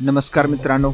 नमस्कार मित्रांनो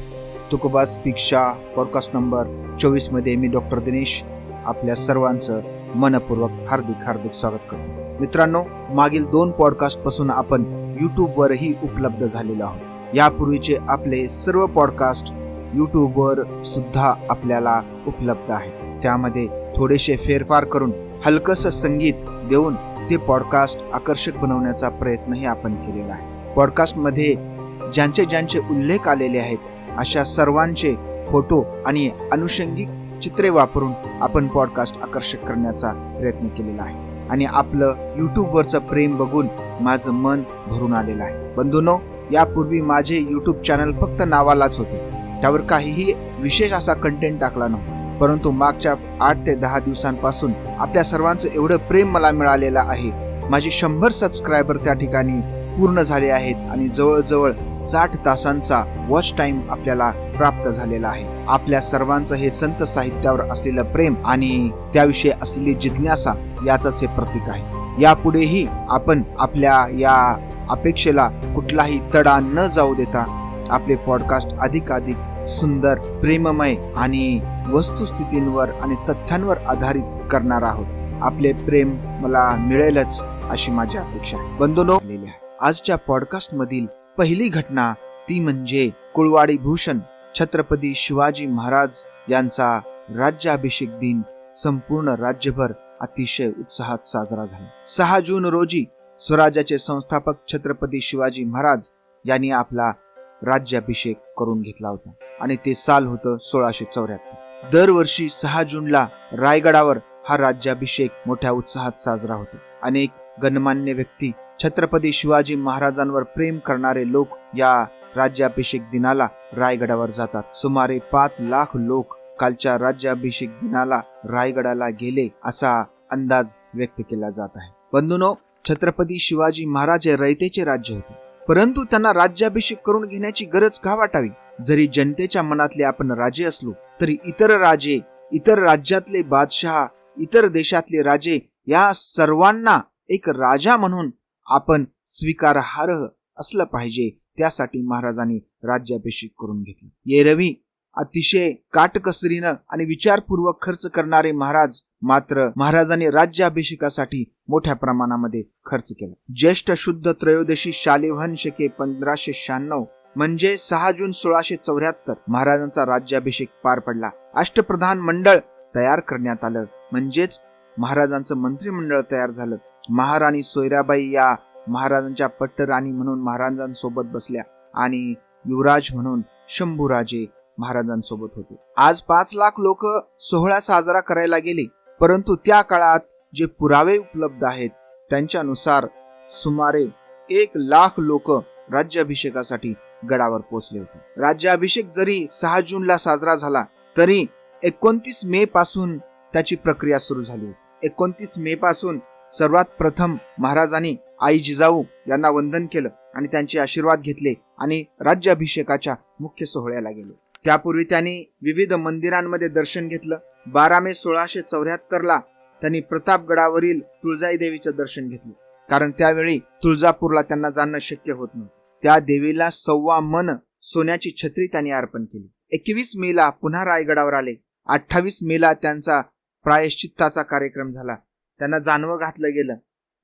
Tukoba स्पीक्षा podcast number चोवीसमध्ये मी डॉक्टर दिनेश आपल्या सर्वांचं मनपूर्वक हार्दिक हार्दिक स्वागत करतो. मित्रांनो मागील दोन पॉडकास्टपासून आपण यूट्यूबवरही उपलब्ध झालेलो आहोत. यापूर्वीचे आपले सर्व पॉडकास्ट यूट्यूबवर सुद्धा आपल्याला उपलब्ध आहेत. त्यामध्ये थोडेसे फेरफार करून हलकंसं संगीत देऊन ते पॉडकास्ट आकर्षक बनवण्याचा प्रयत्नही आपण केलेला आहे. पॉडकास्टमध्ये ज्यांचे ज्यांचे उल्लेख आलेले आहेत अशा सर्वांचे फोटो आणि अनुषंगिक चित्रे वापरून आपण पॉडकास्ट आकर्षक करण्याचा प्रयत्न केलेला आहे. आणि आपलं यूट्यूबवरचं प्रेम बघून माझं मन भरून आलेलं आहे. बंधूनो यापूर्वी माझे यूट्यूब चॅनल फक्त नावालाच होते. त्यावर काहीही विशेष असा कंटेंट टाकला नव्हता. परंतु मागच्या आठ ते दहा दिवसांपासून आपल्या सर्वांचं एवढं प्रेम मला मिळालेलं आहे. माझे शंभर सबस्क्रायबर त्या ठिकाणी पूर्ण झाले आहेत आणि जवळजवळ साठ तासांचा वॉच टाइम आपल्याला प्राप्त झालेला आहे. आपल्या सर्वांचं हे संत साहित्यावर असलेलं प्रेम आणि त्याविषयी असलेली जिज्ञासा याचंच हे प्रतीक आहे. यापुढेही आपण आपल्या या अपेक्षेला कुठलाही तडा न जाऊ देता आपले पॉडकास्ट अधिकाधिक सुंदर प्रेममय आणि वस्तुस्थितींवर आणि तथ्यांवर आधारित करणार आहोत. आपले प्रेम मला मिळेलच अशी माझी अपेक्षा आहे. आजच्या पॉडकास्ट मधील पहिली घटना ती म्हणजे कुळवाडी भूषण छत्रपती शिवाजी महाराज यांचा राज्याभिषेक दिन. संपूर्ण राज्यभर अतिशय उत्साहात साजरा झाला. सहा जून रोजी स्वराज्याचे संस्थापक छत्रपती शिवाजी महाराज यांनी आपला राज्याभिषेक करून घेतला होता आणि ते साल होतं सोळाशे चौऱ्याहत्तर. दरवर्षी सहा जूनला रायगडावर हा राज्याभिषेक मोठ्या उत्साहात साजरा होतो. अनेक गणमान्य व्यक्ती छत्रपती शिवाजी महाराजांवर प्रेम करणारे लोक या राज्याभिषेक दिनाला रायगडावर जातात. सुमारे पाच लाख लोक कालच्या राज्याभिषेक दिनाला रायगडाला गेले असा अंदाज व्यक्त केला जात आहे. बंधूनो छत्रपती शिवाजी महाराज हे रयतेचे राज्य होते. परंतु त्यांना राज्याभिषेक करून घेण्याची गरज का वाटावी? जरी जनतेच्या मनातले आपण राजे असलो तरी इतर राजे इतर राज्यातले बादशहा इतर देशातले राजे या सर्वांना एक राजा म्हणून आपण स्वीकारार्ह असलं पाहिजे त्यासाठी महाराजांनी राज्याभिषेक करून घेतला. येरवी अतिशय काटकसरीनं आणि विचारपूर्वक खर्च करणारे महाराज मात्र महाराजांनी राज्याभिषेकासाठी मोठ्या प्रमाणामध्ये खर्च केला. ज्येष्ठ शुद्ध त्रयोदशी शालिवहन शके पंधराशे शहाण्णव म्हणजे सहा जून सोळाशे चौऱ्याहत्तर महाराजांचा राज्याभिषेक पार पडला. अष्टप्रधान मंडळ तयार करण्यात आलं. म्हणजेच महाराजांचं मंत्रिमंडळ तयार झालं. महाराणी सोयराबाई या महाराजांच्या पट्टराणी म्हणून महाराजांसोबत बसल्या आणि युवराज म्हणून शंभूराजे महाराजांसोबत होते. आज पाच लाख लोक सोहळा साजरा करायला गेले परंतु त्या काळात जे पुरावे उपलब्ध आहेत त्यांच्यानुसार सुमारे एक लाख लोक राज्याभिषेकासाठी गडावर पोहोचले होते. राज्याभिषेक जरी सहा जूनला साजरा झाला तरी एकोणतीस मे पासून त्याची प्रक्रिया सुरू झाली होती. एकोणतीस मे पासून सर्वात प्रथम महाराजांनी आई जिजाऊ यांना वंदन केलं आणि त्यांचे आशीर्वाद घेतले आणि राज्याभिषेकाच्या मुख्य सोहळ्याला गेले. त्यापूर्वी त्यांनी विविध मंदिरांमध्ये दर्शन घेतलं. बारा मे सोळाशे चौऱ्याहत्तर ला त्यांनी प्रतापगडावरील तुळजाई देवीचं दर्शन घेतलं. कारण त्यावेळी तुळजापूरला त्यांना जाणं शक्य होत नव्हतं. त्या देवीला सव्वा मन सोन्याची छत्री त्यांनी अर्पण केली. एकवीस मेला पुन्हा रायगडावर आले. अठ्ठावीस मेला त्यांचा प्रायश्चित्ताचा कार्यक्रम झाला. त्यांना जानवं घातलं गेलं.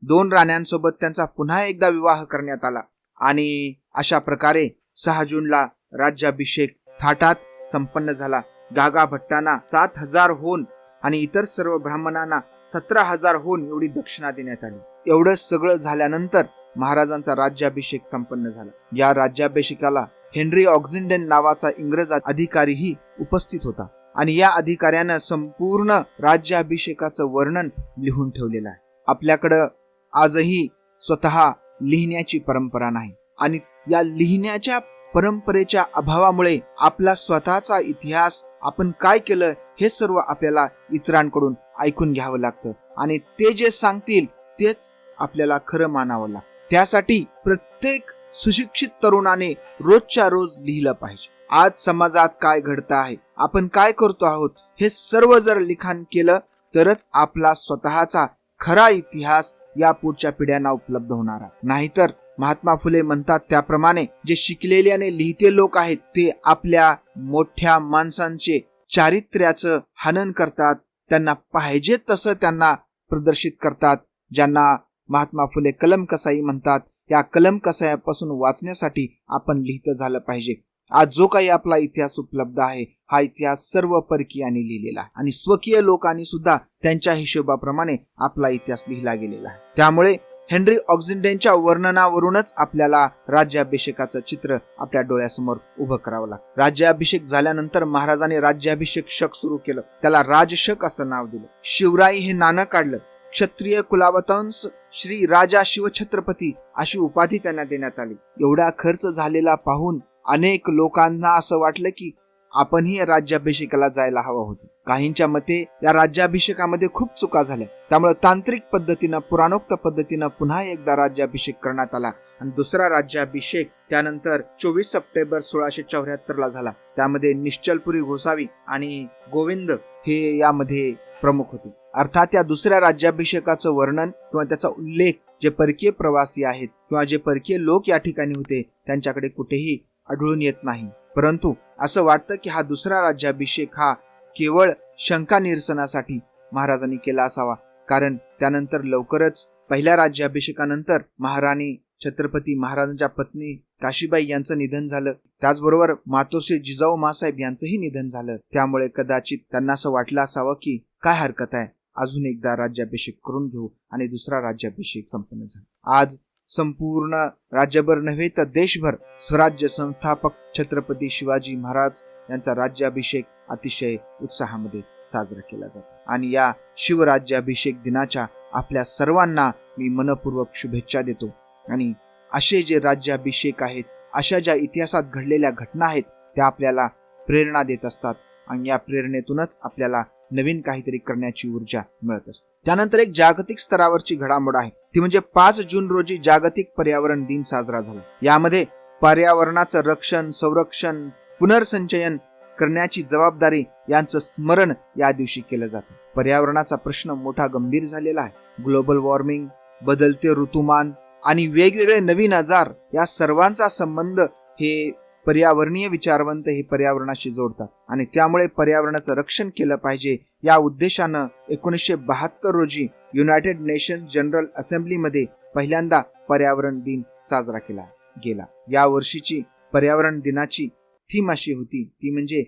दोन राण्यांसोबत त्यांचा पुन्हा एकदा विवाह करण्यात आला आणि अशा प्रकारे सहा जूनला राज्याभिषेक थाटात संपन्न झाला. गागा भट्टांना सात हजार होऊन आणि इतर सर्व ब्राह्मणांना सतरा हजार होऊन एवढी दक्षिणा देण्यात आली. एवढं सगळं झाल्यानंतर महाराजांचा राज्याभिषेक संपन्न झाला. या राज्याभिषेकाला हेनरी ऑक्झिंडन नावाचा इंग्रज अधिकारीही उपस्थित होता. आणि या अधिकाऱ्यानं संपूर्ण राज्याभिषेकाचं वर्णन लिहून ठेवलेलं आहे. आपल्याकडं आजही स्वतः लिहिण्याची परंपरा नाही. आणि या लिहिण्याच्या परंपरेच्या अभावामुळे आपला स्वतःचा इतिहास आपण काय केलं हे सर्व आपल्याला इतरांकडून ऐकून घ्यावं लागतं. आणि ते जे सांगतील तेच आपल्याला खरं मानावं लागतं. त्यासाठी प्रत्येक सुशिक्षित तरुणाने रोजच्या रोज लिहिलं पाहिजे. आज समाजात काय घडतं आहे? आपण काय करतो आहोत? हे सर्व जर लिखाण केलं तरच आपला स्वतःचा खरा इतिहास या पुढच्या पिढ्यांना उपलब्ध होणार आहे. नाहीतर महात्मा फुले म्हणतात त्याप्रमाणे जे शिकलेले आणि लिहिते लोक आहेत ते आपल्या मोठ्या माणसांचे चारित्र्याचं हनन करतात त्यांना पाहिजे तसं त्यांना प्रदर्शित करतात ज्यांना महात्मा फुले कलम कसाई म्हणतात. या कलम कसायापासून वाचण्यासाठी आपण लिहित झालं पाहिजे. आज जो काही आपला इतिहास उपलब्ध आहे हा इतिहास सर्व परकीयांनी लिहिलेला आहे. आणि स्वकीय लोकांनी सुद्धा त्यांच्या हिशोबाप्रमाणे आपला इतिहास लिहिला गेलेला आहे. त्यामुळे हेनरी ऑक्झिंडेनच्या वर्णनावरूनच आपल्याला राज्याभिषेकाचं चित्र आपल्या डोळ्यासमोर उभं करावं लागतं. राज्याभिषेक झाल्यानंतर महाराजांनी राज्याभिषेक शक सुरू केलं. त्याला राजशक असं नाव दिलं. शिवराई हे नाणं काढलं. क्षत्रिय कुलावतंस श्री राजा शिवछत्रपती अशी उपाधी त्यांना देण्यात आली. एवढा खर्च झालेला पाहून अनेक लोकांना असं वाटलं की आपणही राज्याभिषेकाला जायला हवं होतं. काहींच्या मते या राज्याभिषेकामध्ये खूप चुका झाल्या. त्यामुळे तांत्रिक पद्धतीनं पुराणोक्त पद्धतीनं पुन्हा एकदा राज्याभिषेक करण्यात आला आणि दुसरा राज्याभिषेक त्यानंतर चोवीस सप्टेंबर सोळाशे चौऱ्याहत्तर ला झाला. त्यामध्ये निश्चलपुरी गोसावी आणि गोविंद हे यामध्ये प्रमुख होते. अर्थात या दुसऱ्या राज्याभिषेकाचं वर्णन किंवा त्याचा उल्लेख जे परकीय प्रवासी आहेत किंवा जे परकीय लोक या ठिकाणी होते त्यांच्याकडे कुठेही आढळून येत नाही. परंतु असं वाटतं की हा दुसरा राज्याभिषेक हा केवळ शंका निरसनासाठी महाराजांनी केला असावा. कारण त्यानंतर लवकरच पहिल्या राज्याभिषेकानंतर महाराणी छत्रपती महाराजांच्या पत्नी काशीबाई यांचं निधन झालं. त्याचबरोबर मातोश्री जिजाऊ मासाहेब यांचंही निधन झालं. त्यामुळे कदाचित त्यांना असं वाटलं असावं की काय हरकत आहे. अजून एकदा राज्याभिषेक करून घेऊ आणि दुसरा राज्याभिषेक संपन्न झाला. आज संपूर्ण राज्यभर नव्हे तर देशभर स्वराज्य संस्थापक छत्रपती शिवाजी महाराज यांचा राज्याभिषेक अतिशय उत्साहामध्ये साजरा केला जातो. आणि या शिवराज्याभिषेक दिनाच्या आपल्या सर्वांना मी मनपूर्वक शुभेच्छा देतो. आणि असे जे राज्याभिषेक आहेत अशा ज्या इतिहासात घडलेल्या घटना आहेत त्या आपल्याला प्रेरणा देत असतात आणि या प्रेरणेतूनच आपल्याला नवीन काहीतरी करण्याची ऊर्जा मिळत असते. त्यानंतर एक जागतिक स्तरावरची घडामोड आहे. ती म्हणजे पाच जून रोजी जागतिक पर्यावरण दिन साजरा झाला. यामध्ये पर्यावरणाचं रक्षण संरक्षण पुनर्संचयन करण्याची जबाबदारी यांचं स्मरण या दिवशी केलं जातं. पर्यावरणाचा प्रश्न मोठा गंभीर झालेला आहे. ग्लोबल वॉर्मिंग बदलते ऋतुमान आणि वेगवेगळे नवीन आजार या सर्वांचा संबंध हे पर्यावरणीय विचारवंत हे पर्यावरणाशी जोडतात आणि त्यामुळे पर्यावरणाचं रक्षण केलं पाहिजे या उद्देशानं एकोणीसशे बहात्तर रोजी युनायटेड नेशन्स जनरल असेंब्लीमध्ये पहिल्यांदा पर्यावरण दिन साजरा केला गेला. या वर्षीची पर्यावरण दिनाची थीम अशी होती. ती म्हणजे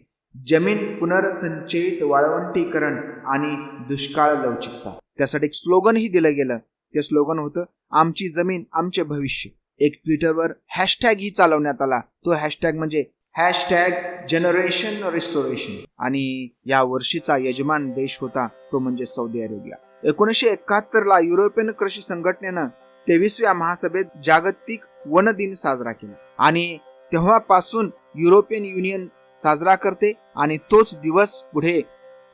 जमीन पुनर्संचयित वाळवंटीकरण आणि दुष्काळ लवचिकता. त्यासाठी एक स्लोगनही दिलं गेलं. ते स्लोगन होतं आमची जमीन आमचे भविष्य. एक ट्विटरवर हॅशटॅग ही चालवण्यात आला. तो हॅशटॅग म्हणजे हॅशटॅग जनरेशन रिस्टोरेशन. आणि या वर्षीचा यजमान देश होता तो म्हणजे सौदी अरेबिया. एकोणीसशे एकाहत्तरला युरोपियन कृषी संघटनेनं तेवीसव्या महासभेत जागतिक वन दिन साजरा केला. आणि तेव्हापासून युरोपियन युनियन साजरा करते आणि तोच दिवस पुढे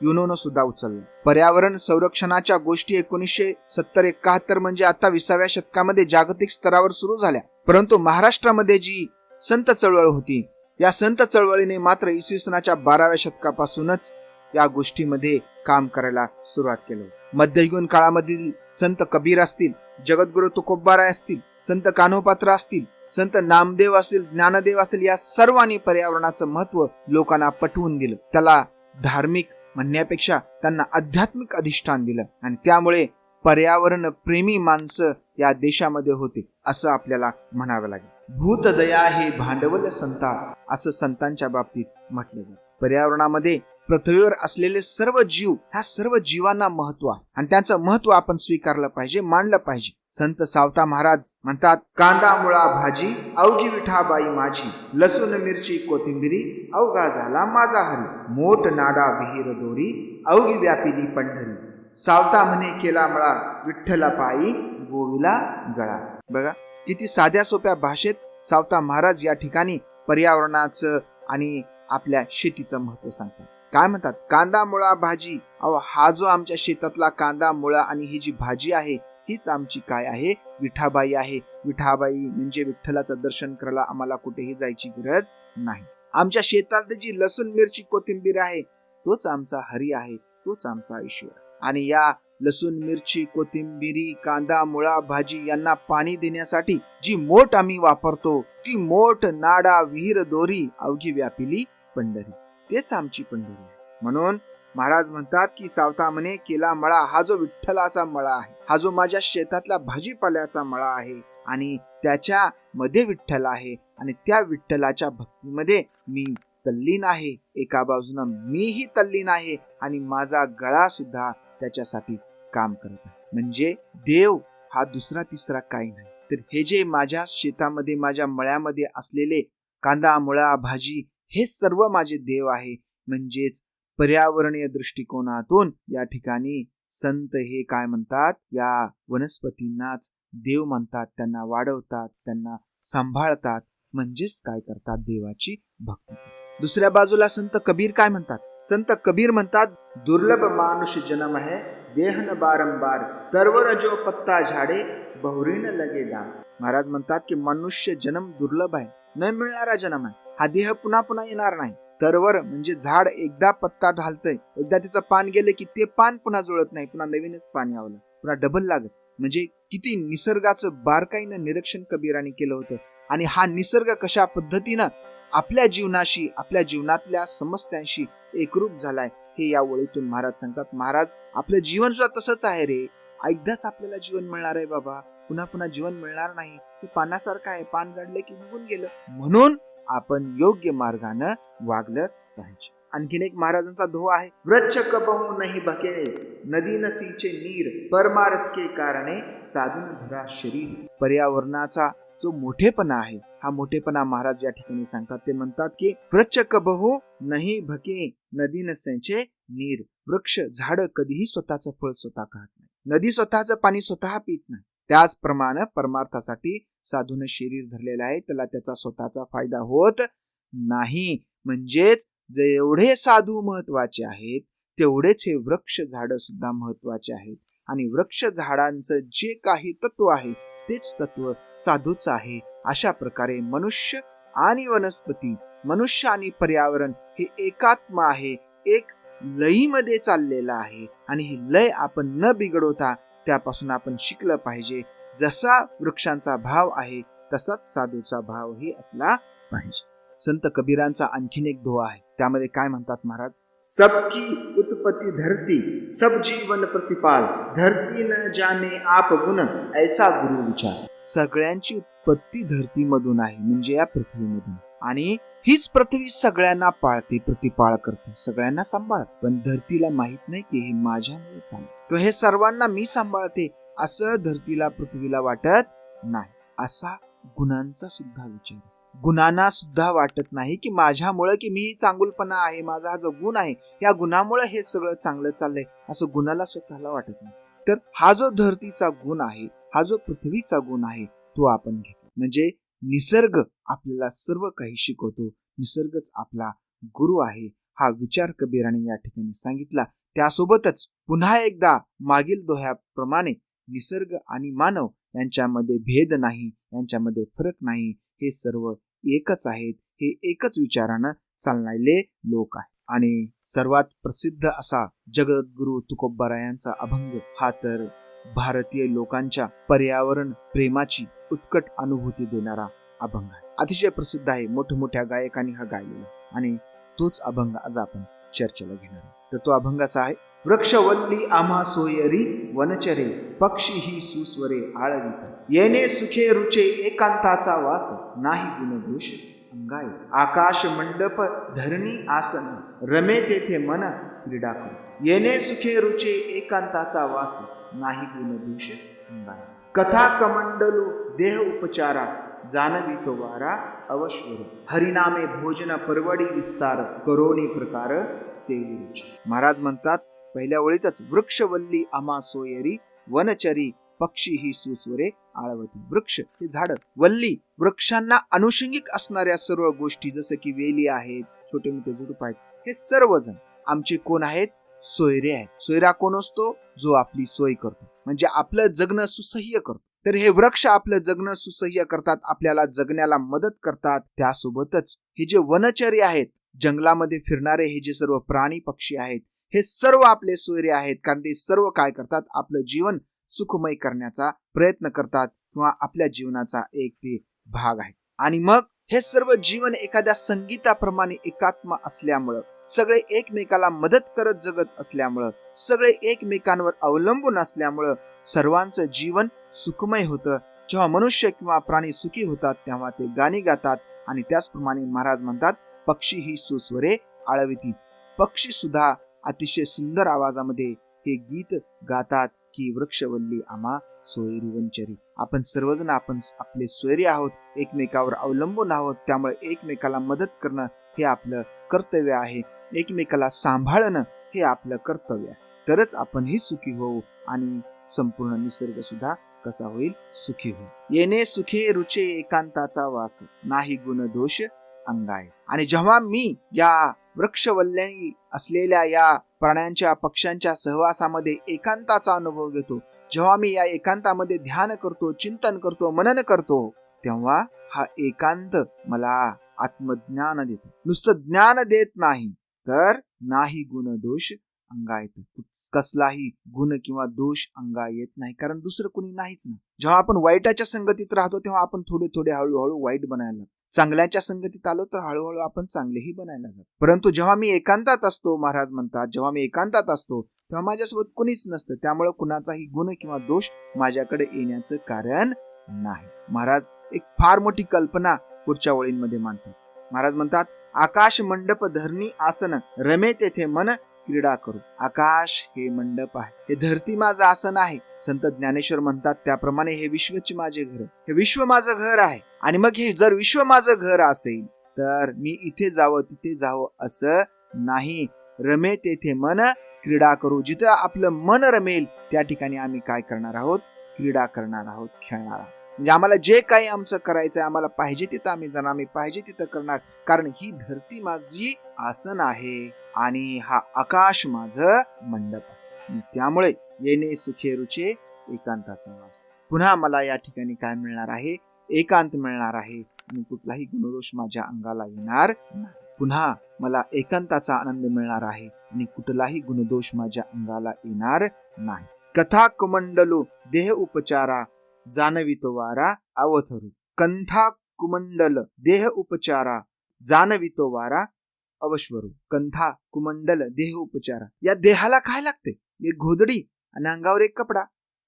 युनोनं सुद्धा उचलला. पर्यावरण संरक्षणाच्या गोष्टी एकोणीसशे सत्तर एकाहत्तर म्हणजे आता विसाव्या शतकामध्ये जागतिक स्तरावर सुरू झाल्या. परंतु महाराष्ट्रामध्ये जी संत चळवळ होती या संत चळवळीने मात्र इसवी सनाच्या बाराव्या शतकापासूनच या गोष्टीमध्ये काम करायला सुरुवात केलं मध्ययुगीन काळामधील संत कबीर असतील जगद्गुरु तुकोबाराय असतील संत कान्होपात्र असतील संत नामदेव असतील ज्ञानदेव असतील या सर्वांनी पर्यावरणाचं महत्त्व लोकांना पटवून दिलं. त्याला धार्मिक म्हणण्यापेक्षा त्यांना आध्यात्मिक अधिष्ठान दिलं आणि त्यामुळे पर्यावरण प्रेमी माणसं या देशामध्ये होते असं आपल्याला म्हणावं लागेल. भूतदया हे भांडवल संता असं संतांच्या बाबतीत म्हटलं जात. पर्यावरणामध्ये पृथ्वीवर असलेले सर्व जीव ह्या सर्व जीवांना महत्त्व आहे. आणि त्यांचं महत्त्व आपण स्वीकारलं पाहिजे मांडलं पाहिजे. संत सावता महाराज म्हणतात कांदा मुळा भाजी अवघी विठाबाई माझी लसूण मिरची कोथिंबिरी अवघा झाला माझा हरी मोठ नाडा विहीर दोरी अवघी व्यापिली पंढरी. सावता म्हणे केला मळा विठ्ठला पायी गोविला गळा. बघा किती साध्या सोप्या भाषेत सावता महाराज या ठिकाणी पर्यावरणाचं आणि आपल्या शेतीचं महत्त्व सांगतात. काय म्हणतात? कांदा मुळा भाजी. अहो हा जो आमच्या शेतातला कांदा मुळा आणि ही जी भाजी आहे हीच आमची काय आहे? विठाबाई आहे. विठाबाई म्हणजे विठ्ठलाचं दर्शन करायला आम्हाला कुठेही जायची गरज नाही. आमच्या शेतात जी लसूण मिरची कोथिंबीर आहे तोच आमचा हरी आहे तोच आमचा ईश्वर. आणि या लसूण मिरची कोथिंबिरी कांदा मुळा भाजी यांना पाणी देण्यासाठी जी मोठ आम्ही वापरतो ती मोठ नाडा विहीर दोरी अवघी व्यापिली पंढरी. तेच आमची पंढरी आहे. म्हणून महाराज म्हणतात की सावता म्हणे केला मळा हा जो विठ्ठलाचा मळा आहे हा जो माझ्या शेतातला भाजीपाल्याचा मळा आहे आणि त्याच्या मध्ये विठ्ठल आहे आणि त्या विठ्ठलाच्या भक्तीमध्ये मी तल्लीन आहे. एका बाजूनं मीही तल्लीन आहे आणि माझा गळा सुद्धा त्याच्यासाठीच काम करत आहे. म्हणजे देव हा दुसरा तिसरा काही नाही. तर हे जे माझ्या शेतामध्ये माझ्या मळ्यामध्ये असलेले कांदा मुळा भाजी हे सर्व माझे देव आहे. म्हणजेच पर्यावरणीय दृष्टिकोनातून या ठिकाणी संत हे काय म्हणतात? या वनस्पतींनाच देव म्हणतात. त्यांना वाढवतात. त्यांना सांभाळतात. म्हणजेच काय करतात? देवाची भक्ती. दुसऱ्या बाजूला संत कबीर काय म्हणतात? संत कबीर म्हणतात दुर्लभ मानुष जन्म है देहन बारंबार तरवर जो पत्ता झाडे बहुरीन लगे डाळ महाराज म्हणतात की मनुष्य जन्म दुर्लभ आहे. न मिळणारा जन्म आहे. हा देह पुन्हा पुन्हा येणार नाही. तरवर म्हणजे झाड एकदा पत्ता ढालतय एकदा तिचं पान गेलं की ते पान पुन्हा जुळत नाही पुन्हा नवीनच पान यावलं पुन्हा डबल लागत. म्हणजे किती निसर्गाचं बारकाईनं निरीक्षण कबीराने केलं होतं. आणि हा निसर्ग कशा पद्धतीनं आपल्या जीवनाशी आपल्या जीवनातल्या समस्यांशी एकरूप झालाय हे या ओळीतून महाराज सांगतात. महाराज आपलं जीवन सुद्धा तसंच आहे रे. एकदाच आपल्याला जीवन मिळणार आहे बाबा. पुन्हा पुन्हा जीवन मिळणार नाही. ते पानासारखं आहे. पान जाडलं की निघून गेलं. म्हणून आपण योग्य मार्गानं वागलं पाहिजे. आणखीन एक महाराजांचा धो आहे. व्रच्छ कबहू नाही भके नदी नसीचे नीर परमार्थ के कारणे साधून धरा शरीर. पर्यावरणाचा जो मोठेपणा आहे हा मोठेपणा महाराज या ठिकाणी सांगतात. ते म्हणतात की वृक्ष कबहू नाही भके नदी नसेचे नीर. वृक्ष झाड कधीही स्वतःचं फळ स्वतः खात नाही नदी स्वतःचं पाणी स्वतः पित नाही त्याचप्रमाणे परमार्थासाठी साधून शरीर धरलेलं आहे त्याला त्याचा स्वतःचा फायदा होत नाही. म्हणजेच जेवढे साधू महत्त्वाचे आहेत तेवढेच हे वृक्ष झाड सुद्धा महत्त्वाचे आहेत. आणि वृक्ष झाडांचं जे काही तत्व आहे तेच तत्व साधूच आहे. अशा प्रकारे मनुष्य आणि वनस्पती मनुष्य आणि पर्यावरण हे एकात्म आहे एक लयीमध्ये चाललेलं आहे. आणि हे लय आपण न बिघडवता त्यापासून आपण शिकलं पाहिजे. जसा वृक्षांचा भाव आहे तसाच साधूचा भावही असला पाहिजे. संत कबीरांचा आणखीन एक धो आहे. त्यामध्ये काय म्हणतात महाराज? सबकी उत्पत्ती धरती सब जीवन प्रतिपाल. धरती न जाने आप गुण ऐसा गुरु विचार. सगळ्यांची उत्पत्ती धरतीमधून आहे म्हणजे या पृथ्वीमधून. आणि हीच पृथ्वी सगळ्यांना पाळते प्रतिपाळ करते सगळ्यांना सांभाळते. पण धरतीला माहीत नाही की हे माझ्यामुळे चालते तो हे सर्वांना मी सांभाळते असं धरतीला पृथ्वीला वाटत नाही. असा गुणांचा सुद्धा विचार असतो. गुणांना सुद्धा वाटत नाही की माझ्यामुळं की मी चांगुलपणा आहे माझा हा जो गुण आहे या गुणामुळे हे सगळं चांगलं चाललंय असं गुणाला स्वतःला वाटत नसतं. तर हा जो धरतीचा गुण आहे हा जो पृथ्वीचा गुण आहे तो आपण घेतो. म्हणजे निसर्ग आपल्याला सर्व काही शिकवतो. निसर्गच आपला गुरु आहे हा विचार कबीराने या ठिकाणी सांगितला. त्यासोबतच पुन्हा एकदा मागील दोह्याप्रमाणे निसर्ग आणि मानव यांच्यामध्ये भेद नाही यांच्यामध्ये फरक नाही. हे सर्व एकच आहेत. हे एकच विचारानं चालणारे लोक आहे आणि सर्वात प्रसिद्ध असा जगद्गुरु तुकोबारायांचा अभंग हा तर भारतीय लोकांच्या पर्यावरण प्रेमाची उत्कट अनुभूती देणारा अभंग आहे. अतिशय प्रसिद्ध आहे. मोठमोठ्या गायकांनी हा गायलेला आणि तोच अभंग आज आपण चर्चेला घेणार तर तो अभंग असा आहे वृक्षवल्ली आमा सोयरी वनचरे पक्षी ही सुस्वरे आळवित येणे सुखे रुचे एकांताचा वास नाही गुणदोष अंगाय आकाश मंडप धरणी आसन रमे तेथे मन क्रीडा करू येणे सुखे रुचे एकांताचा वास नाही गुणदोष अंगाय कथा कमंडलू देह उपचारा जानवी तो वारा अवश्वर हरिनामे भोजन परवडी विस्तार करोनी प्रकार सेवी महाराज म्हणतात पहिल्या ओळीतच वृक्षवल्ली आमा सोयरी वनचरी पक्षी ही सुस्वरे आळवती. वृक्ष हे झाड. वल्ली वृक्षांना अनुषंगिक असणाऱ्या सर्व गोष्टी जसं की वेली आहेत छोटे मोठे झुडूप आहेत हे सर्वजण आमचे कोण आहेत? सोयरे आहेत. सोयरा कोण असतो? जो आपली सोय करतो. म्हणजे आपलं जगणं सुसह्य करतो. तर हे वृक्ष आपलं जगणं सुसह्य करतात आपल्याला जगण्याला मदत करतात. त्यासोबतच हे जे वनचरी आहेत जंगलामध्ये फिरणारे हे जे सर्व प्राणी पक्षी आहेत हे सर्व आपले सोयरे आहेत कारण ते सर्व काय करतात? आपलं जीवन सुखमय करण्याचा प्रयत्न करतात किंवा आपल्या जीवनाचा एक ते भाग आहे. आणि मग हे सर्व जीवन एखाद्या संगीताप्रमाणे एकात्म असल्यामुळं सगळे एकमेकाला मदत करत जगत असल्यामुळं सगळे एकमेकांवर अवलंबून असल्यामुळं सर्वांचं जीवन सुखमय होतं. जेव्हा मनुष्य किंवा प्राणी सुखी होतात तेव्हा ते गाणी गातात आणि त्याचप्रमाणे महाराज म्हणतात पक्षी ही सुस्वरे आळविती पक्षी सुद्धा अतिशय सुंदर आवाजामध्ये हे गीत गातात की वृक्षवल्ली आम्हा सोयरी वंचरी. आपण सर्वजण आपण आपले सोयरी आहोत एकमेकावर अवलंबून आहोत त्यामुळे एकमेकाला मदत करणं हे आपलं कर्तव्य आहे. एकमेकाला सांभाळणं हे आपलं कर्तव्य आहे. तरच आपणही सुखी होऊ आणि संपूर्ण निसर्ग सुद्धा कसा होईल? सुखी होईल येणे सुखे रुचे एकांताचा वास नाही गुण दोष अंगाय. आणि जेव्हा मी या वृक्षवल्ली असलेल्या या प्राण्यांच्या पक्ष्यांच्या सहवासामध्ये एकांताचा अनुभव घेतो. जेव्हा मी या एकांतामध्ये ध्यान करतो चिंतन करतो मनन करतो तेव्हा हा एकांत मला आत्मज्ञान देतो. नुसतं ज्ञान देत नाही तर नाही गुण दोष अंगा येत कसलाही गुण किंवा दोष अंगा येत नाही कारण दुसरं कुणी नाहीच ना जेव्हा आपण वाईटाच्या संगतीत राहतो तेव्हा आपण थोडे थोडे हळूहळू वाईट बनायला लागतो. चांगल्याच्या संगतीत आलो तर हळूहळू आपण चांगलेही बनायला जातो. परंतु जेव्हा मी एकांतात असतो महाराज म्हणतात जेव्हा मी एकांतात असतो तेव्हा माझ्यासोबत कुणीच नसतं. त्यामुळे कुणाचाही गुण किंवा दोष माझ्याकडे येण्याचं कारण नाही. महाराज एक फार मोठी कल्पना पुढच्या ओळींमध्ये मांडतात. महाराज म्हणतात आकाश मंडप धरणी आसन रमे तेथे मन क्रीडा करू. आकाश हे मंडप आहे हे धरती माझं आसन आहे. संत ज्ञानेश्वर म्हणतात त्याप्रमाणे हे विश्वचे माझे घर हे विश्व माझं घर आहे. आणि मग हे जर विश्व माझं घर असेल तर मी इथे जावं तिथे जावं असं नाही. रमे तेथे मन क्रीडा करू. जिथं आपलं मन रमेल त्या ठिकाणी आम्ही काय करणार आहोत? क्रीडा करणार आहोत खेळणार आहोत. म्हणजे आम्हाला जे काही आमचं करायचं आहे आम्हाला पाहिजे तिथं आम्ही जाणार आम्ही पाहिजे तिथं करणार. कारण ही धरती माझी आसन आहे आणि हा आकाश माझं मंडप आहे. त्यामुळे येणे सुखे रुचे एकांताचा वास. पुन्हा मला या ठिकाणी काय मिळणार आहे? एकांत मिळणार आहे. आणि कुठलाही गुणदोष माझ्या अंगाला येणार पुन्हा मला एकांताचा आनंद मिळणार आहे. आणि कुठलाही गुणदोष माझ्या अंगाला येणार नाही. कथा कुमंडलो देह उपचारा जाणवितो वारा अवथरू. कंथा कुमंडल देह उपचारा जाणवितो वारा अवश्वरू. कंथा कुमंडल देह उपचारा. या देहाला काय लागते? एक घोदडी आणि अंगावर एक कपडा.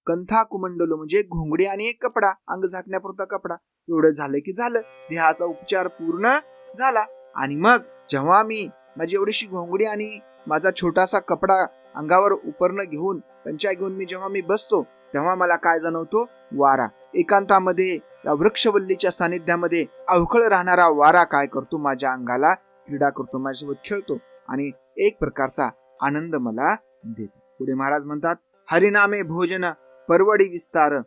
कंथा कुमंडलो म्हणजे घोंगडी आणि एक कपडा अंग झाकण्यापुरता कपडा. एवढं झालं की झालं. देहाचा उपचार पूर्ण झाला. आणि मग जेव्हा मी माझी एवढीशी घोंगडी आणि माझा छोटासा कपडा अंगावर उपरणं घेऊन पंचाय घेऊन मी जेव्हा मी बसतो तेव्हा मला काय जाणवतो? वारा. एकांतामध्ये या वृक्षवल्लीच्या सानिध्यामध्ये अवखळ राहणारा वारा काय करतो? माझ्या अंगाला क्रीडा करतो माझ्यासोबत खेळतो आणि एक प्रकारचा आनंद मला देतो. पुढे महाराज म्हणतात हरिनामे भोजन परवडी विस्तार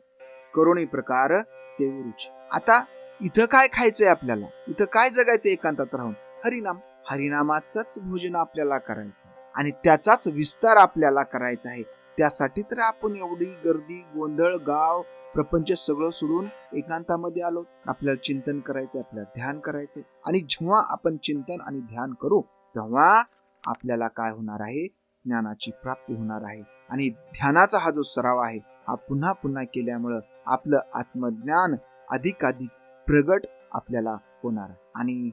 करुणी प्रकार सेवरुची. आता इथं काय खायचंय आपल्याला? इथं काय जगायचं एकांतात राहून? हरिनाम. हरिनामाचंच भोजन आपल्याला करायचं आणि त्याचाच विस्तार आपल्याला करायचा आहे. त्यासाठी तर आपण एवढी गर्दी गोंधळ गाव प्रपंच सगळं सोडून एकांतामध्ये आलो. आपल्याला चिंतन करायचंय आपल्याला ध्यान करायचंय. आणि जेव्हा आपण चिंतन आणि ध्यान करू तेव्हा आपल्याला काय होणार आहे? ज्ञानाची प्राप्ती होणार आहे. आणि ध्यानाचा हा जो सराव आहे हा पुन्हा पुन्हा केल्यामुळं आपलं आत्मज्ञान अधिकाधिक प्रगट आपल्याला होणार. आणि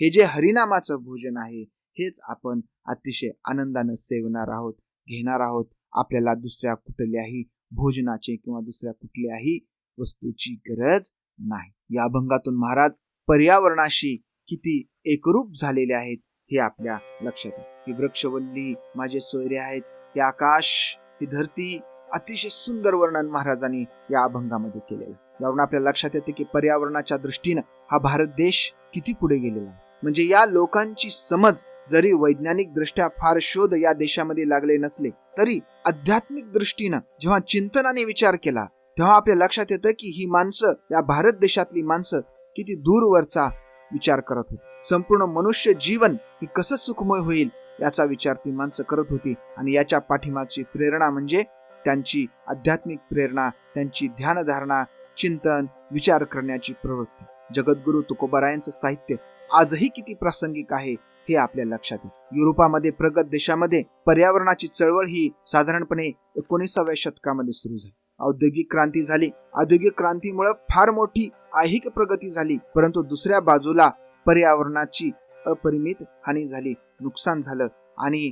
हे जे हरिनामाचं भोजन आहे हेच आपण अतिशय आनंदानं सेवणार आहोत घेणार आहोत आपल्याला दुसऱ्या कुठल्याही भोजनाचे किंवा दुसऱ्या कुठल्याही वस्तूची गरज नाही. या अभंगातून महाराज पर्यावरणाशी किती एकरूप झालेले आहेत हे आपल्या लक्षात आहे. ही वृक्षवल्ली माझे सोयरे आहेत हे आकाश ही धरती अतिशय सुंदर वर्णन महाराजांनी या अभंगामध्ये केलेलं यावरून आपल्या लक्षात येते की पर्यावरणाच्या दृष्टीनं हा भारत देश किती पुढे गेलेला आहे. म्हणजे या लोकांची समज जरी वैज्ञानिक दृष्ट्या फार शोध या देशामध्ये लागले नसले तरी आध्यात्मिक दृष्टीनं जेव्हा चिंतनाने विचार केला तेव्हा आपल्या लक्षात येतं की ही माणसं या भारत देशातली माणसं किती दूरवरचा विचार करत होती. संपूर्ण मनुष्य जीवन हे कसं सुखमय होईल याचा विचार ती माणसं करत होती आणि याच्या पाठीमागची प्रेरणा म्हणजे त्यांची आध्यात्मिक प्रेरणा त्यांची ध्यानधारणा चिंतन विचार करण्याची प्रवृत्ती. जगद्गुरु तुकोबारायांचं साहित्य आजही किती प्रासंगिक आहे हे आपल्या लक्षात येईल युरोपामध्ये प्रगत देशामध्ये पर्यावरणाची चळवळ ही साधारणपणे एकोणीसाव्या शतकामध्ये सुरू झाली. औद्योगिक क्रांती झाली. औद्योगिक क्रांतीमुळे फार मोठी ऐहिक प्रगती झाली परंतु दुसऱ्या बाजूला पर्यावरणाची अपरिमित हानी झाली नुकसान झालं आणि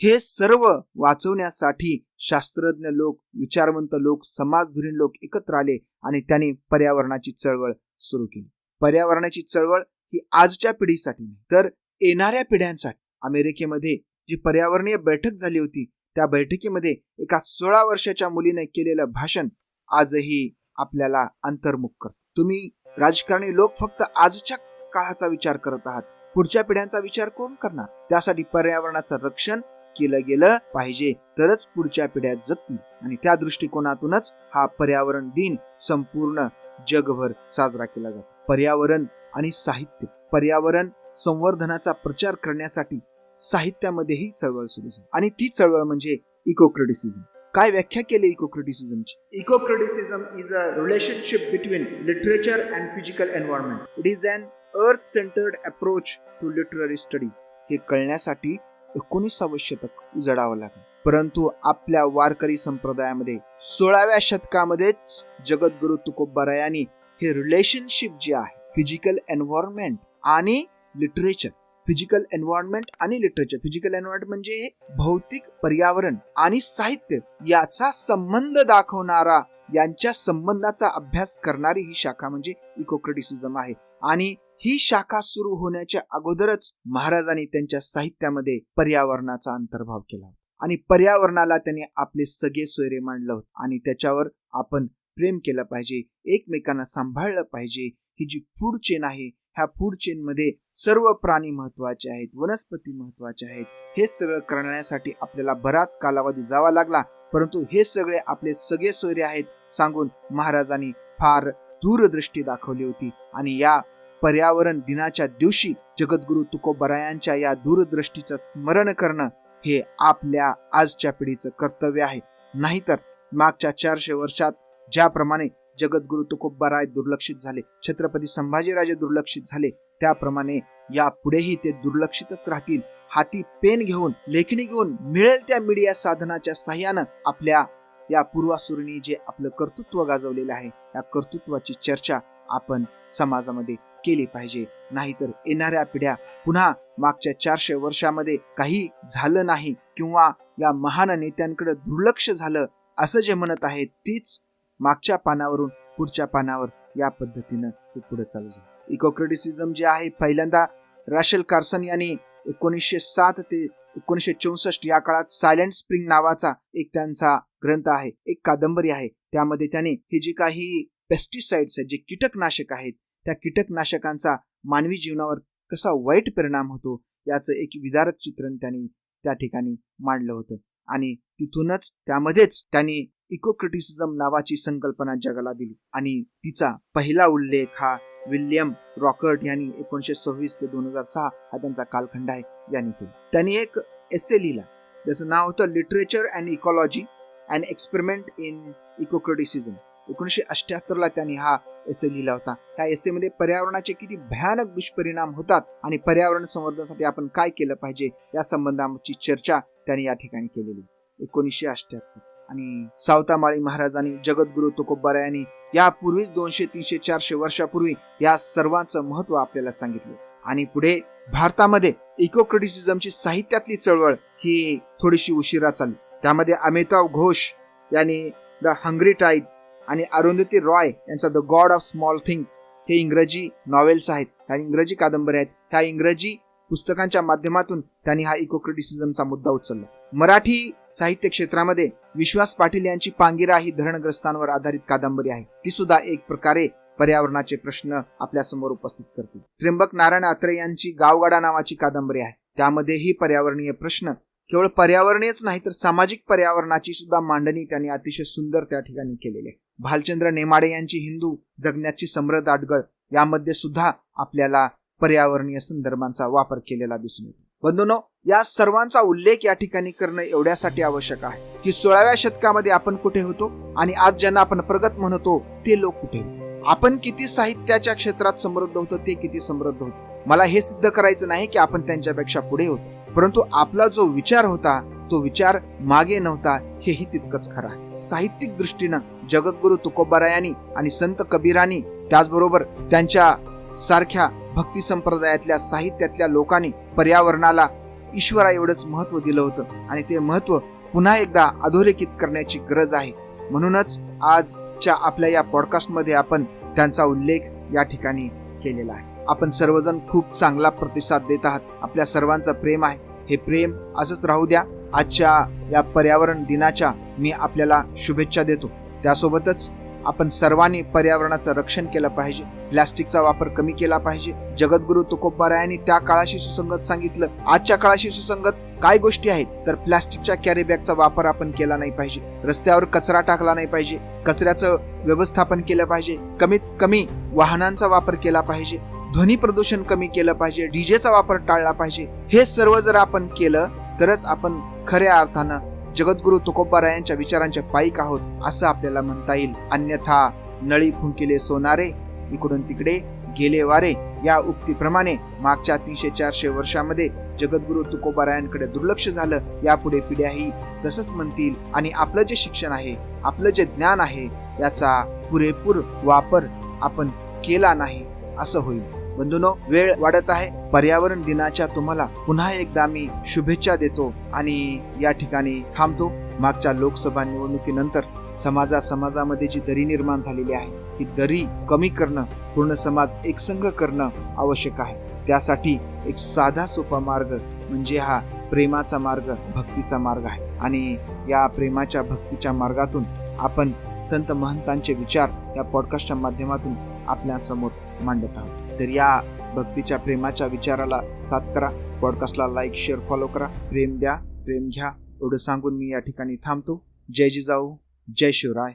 हे सर्व वाचवण्यासाठी शास्त्रज्ञ लोक विचारवंत लोक समाजधुरीण लोक एकत्र आले आणि त्यांनी पर्यावरणाची चळवळ सुरू केली. पर्यावरणाची चळवळ ही आजच्या पिढीसाठी नाही तर येणाऱ्या पिढ्यांसाठी. अमेरिकेमध्ये जी पर्यावरणीय बैठक झाली होती त्या बैठकीमध्ये एका सोळा वर्षाच्या मुलीने केलेलं भाषण आजही आपल्याला अंतर्मुख करत. तुम्ही राजकारणी लोक फक्त आजच्या काळाचा विचार करत आहात. पुढच्या पिढ्यांचा विचार कोण करणार? त्यासाठी पर्यावरणाचं रक्षण केलं गेलं पाहिजे. तरच पुढच्या पिढ्या जगतील. आणि त्या दृष्टिकोनातूनच हा पर्यावरण दिन संपूर्ण जगभर साजरा केला जातो. पर्यावरण आणि साहित्य. पर्यावरण संवर्धनाचा प्रचार करण्यासाठी साहित्यामध्येही चळवळ सुरू झाली. आणि ती चळवळ म्हणजे इको क्रिटिसिझम काय व्याख्या केली eco क्रिटिसिझमची eco criticism is a relationship between literature and physical environment it is an earth centred approach to literary studies हे कळण्यासाठी एकोणीसावं शतक उजडावं लागलं. परंतु आपल्या वारकरी संप्रदायामध्ये सोळाव्या शतकामध्येच जगद्गुरु तुकोबारायांनी हे रिलेशनशिप जे आहे फिजिकल एन्व्हायरमेंट आणि लिटरेचर फिजिकल एन्व्हायरमेंट आणि लिटरेचर फिजिकल एन्व्हायरमेंट म्हणजे भौतिक पर्यावरण आणि साहित्य याचा संबंध दाखवणारा यांच्या संबंधाचा अभ्यास करणारी ही शाखा म्हणजे इको क्रिटिसिझम आहे. आणि ही शाखा सुरू होण्याच्या अगोदरच महाराजांनी त्यांच्या साहित्यामध्ये पर्यावरणाचा अंतर्भाव केला आणि पर्यावरणाला त्यांनी आपले सगळे सोयरे मांडलं होतं. आणि त्याच्यावर आपण प्रेम केलं पाहिजे एकमेकांना सांभाळलं पाहिजे. ही जी फूड चेन आहे ह्या फूड चेन मध्ये सर्व प्राणी महत्त्वाचे आहेत वनस्पती महत्त्वाचे आहेत. हे सगळं करण्यासाठी आपल्याला बराच कालावधी जावा लागला. परंतु हे सगळे आपले सगळे सोयरे आहेत सांगून महाराजांनी फार दूरदृष्टी दाखवली होती. आणि या पर्यावरण दिनाच्या दिवशी जगद्गुरु तुकोबरायांच्या या दूरदृष्टीचं स्मरण करणं हे आपल्या आजच्या पिढीचं कर्तव्य आहे. नाहीतर मागच्या चारशे वर्षात ज्याप्रमाणे जगद्गुरु तुकोबराय दुर्लक्षित झाले छत्रपती संभाजीराजे दुर्लक्षित झाले त्याप्रमाणे या पुढेही ते दुर्लक्षितच राहतील. हाती पेन घेऊन लेखणी घेऊन मिळेल त्या मीडिया साधनाच्या सहाय्यानं आपल्या या पूर्वासुरीने जे आपलं कर्तृत्व गाजवलेलं आहे या कर्तृत्वाची चर्चा आपण समाजामध्ये केली पाहिजे. नाहीतर येणाऱ्या पिढ्या पुन्हा मागच्या चारशे वर्षामध्ये काही झालं नाही किंवा या महान नेत्यांकडे दुर्लक्ष झालं असं जे म्हणत आहे तीच मागच्या पानावरून पुढच्या पानावर या पद्धतीनं ते पुढे चालू झालं. इको क्रिटिसिझम जे आहे पहिल्यांदा राशेल कार्सन यांनी एकोणीसशे सात ते एकोणीसशे चौसष्ट या काळात सायलेंट स्प्रिंग नावाचा एक त्यांचा ग्रंथ आहे एक कादंबरी आहे. त्यामध्ये त्याने हे जे काही पेस्टिसाइड्स आहेत जे कीटकनाशक आहेत त्या कीटकनाशकांचा मानवी जीवनावर कसा वाईट परिणाम होतो याचं एक विदारक चित्रण त्यांनी त्या ठिकाणी मांडलं होतं. आणि तिथूनच त्यामध्येच त्यांनी इको क्रिटिसिझम नावाची संकल्पना जगाला दिली. आणि तिचा पहिला उल्लेख हा विल्यम रॉकर्ट यांनी एकोणीशे सव्वीस ते दोन हजार सहा हा त्यांचा कालखंड आहे यांनी केला. त्यांनी एक एस्से लिहिला. ज्याचं नाव होतं literature and ecology and experiment in eco criticism एकोणीसशे अठ्याहत्तरला त्यांनी हा एसे लिहिला होता. त्या एसे मध्ये पर्यावरणाचे किती भयानक दुष्परिणाम होतात आणि पर्यावरण संवर्धनासाठी आपण काय केलं पाहिजे या संबंधाची चर्चा त्यांनी या ठिकाणी केलेली. एकोणीसशे अठ्याहत्तर. आणि सावतामाळी महाराजांनी जगद्गुरु तुकोबारा यांनी यापूर्वीच दोनशे तीनशे चारशे वर्षापूर्वी या सर्वांचं महत्त्व आपल्याला सांगितलं. आणि पुढे भारतामध्ये इको क्रिटिसिझमची साहित्यातली चळवळ ही थोडीशी उशिरा चालली. त्यामध्ये अमिताभ घोष यांनी द हंग्री टाईड आणि अरुंधती रॉय यांचा the God of small things हे इंग्रजी नॉवेल्स आहेत. ह्या इंग्रजी कादंबऱ्या आहेत. ह्या इंग्रजी पुस्तकांच्या माध्यमातून त्यांनी हा इको क्रिटिसिझमचा मुद्दा उचलला. मराठी साहित्य क्षेत्रामध्ये विश्वास पाटील यांची पांगिरा ही धरणग्रस्तांवर आधारित कादंबरी आहे. ती सुद्धा एक प्रकारे पर्यावरणाचे प्रश्न आपल्यासमोर उपस्थित करते त्र्यंबक नारायण अत्रे यांची गावगाडा नावाची कादंबरी आहे. त्यामध्येही पर्यावरणीय प्रश्न केवळ पर्यावरणीयच नाही तर सामाजिक पर्यावरणाची सुद्धा मांडणी त्यांनी अतिशय सुंदर त्या ठिकाणी केलेली आहे. भालचंद्र नेमाडे यांची हिंदू जगण्याची समृद्ध आडगळ यामध्ये सुद्धा आपल्याला पर्यावरणीय संदर्भांचा वापर केलेला दिसून येतो. बंधूनो या सर्वांचा उल्लेख या ठिकाणी करणं एवढ्यासाठी आवश्यक आहे की सोळाव्या शतकामध्ये आपण कुठे होतो आणि आज ज्यांना आपण प्रगत म्हणतो ते लोक कुठे होते? आपण किती साहित्याच्या क्षेत्रात समृद्ध होतो ते किती समृद्ध होतो? मला हे सिद्ध करायचं नाही की आपण त्यांच्यापेक्षा पुढे होतो परंतु आपला जो विचार होता तो विचार मागे नव्हता हेही तितकंच खरं आहे. साहित्यिक दृष्टीनं जगद्गुरु तुकोबारायांनी आणि संत कबीरांनी त्याचबरोबर त्यांच्या सारख्या भक्ती संप्रदायातल्या साहित्यातल्या लोकांनी पर्यावरणाला ईश्वरा एवढंच महत्त्व दिलं होतं आणि ते महत्त्व पुन्हा एकदा अधोरेखित करण्याची गरज आहे. म्हणूनच आजच्या आपल्या या पॉडकास्टमध्ये आपण त्यांचा उल्लेख या ठिकाणी केलेला आहे. आपण सर्वजण खूप चांगला प्रतिसाद देत आहात. आपल्या सर्वांचं प्रेम आहे. हे प्रेम असंच राहू द्या. आजच्या या पर्यावरण दिनाच्या मी आपल्याला शुभेच्छा देतो. त्यासोबतच आपण सर्वांनी पर्यावरणाचं रक्षण केलं पाहिजे. प्लॅस्टिकचा वापर कमी केला पाहिजे. जगद्गुरु तुकोबारायांनी त्या काळाशी सुसंगत सांगितलं. आजच्या काळाशी सुसंगत काय गोष्टी आहेत? तर प्लॅस्टिकच्या कॅरी बॅगचा वापर आपण केला नाही पाहिजे. रस्त्यावर कचरा टाकला नाही पाहिजे. कचऱ्याचं व्यवस्थापन केलं पाहिजे. कमीत कमी वाहनांचा वापर केला पाहिजे. ध्वनी प्रदूषण कमी केलं पाहिजे. डीजेचा वापर टाळला पाहिजे. हे सर्व जर आपण केलं तरच आपण खऱ्या अर्थानं जगद्गुरु तुकोबारायांच्या विचारांच्या पायीक आहोत असं आपल्याला म्हणता येईल. अन्यथा नळी फुंकिले सोनारे इकडून तिकडे गेले वारे. या उक्तीप्रमाणे मागच्या तीनशे चारशे वर्षामध्ये जगद्गुरु तुकोबारायांकडे दुर्लक्ष झालं यापुढे पिढ्याही तसंच म्हणतील. आणि आपलं जे शिक्षण आहे आपलं जे ज्ञान आहे याचा पुरेपूर वापर आपण केला नाही असं होईल. बंधूनो वेळ वाढत आहे. पर्यावरण दिनाच्या तुम्हाला पुन्हा एकदा मी शुभेच्छा देतो आणि या ठिकाणी थांबतो. मागच्या लोकसभा निवडणुकीनंतर समाजा समाजामध्ये जी दरी निर्माण झालेली आहे ही दरी कमी करणं पूर्ण समाज एकसंघ करणं आवश्यक आहे. त्यासाठी एक साधा सोपा मार्ग म्हणजे हा प्रेमाचा मार्ग भक्तीचा मार्ग आहे. आणि या प्रेमाच्या भक्तीच्या मार्गातून आपण संत महंतांचे विचार या पॉडकास्टच्या माध्यमातून आपल्यासमोर मांडत आहोत. तर या भक्तीच्या प्रेमाच्या विचाराला साथ करा. पॉडकास्टला लाईक शेअर फॉलो करा. प्रेम द्या प्रेम घ्या. एवढं सांगून मी या ठिकाणी थांबतो. जय जिजाऊ जय शिवराय.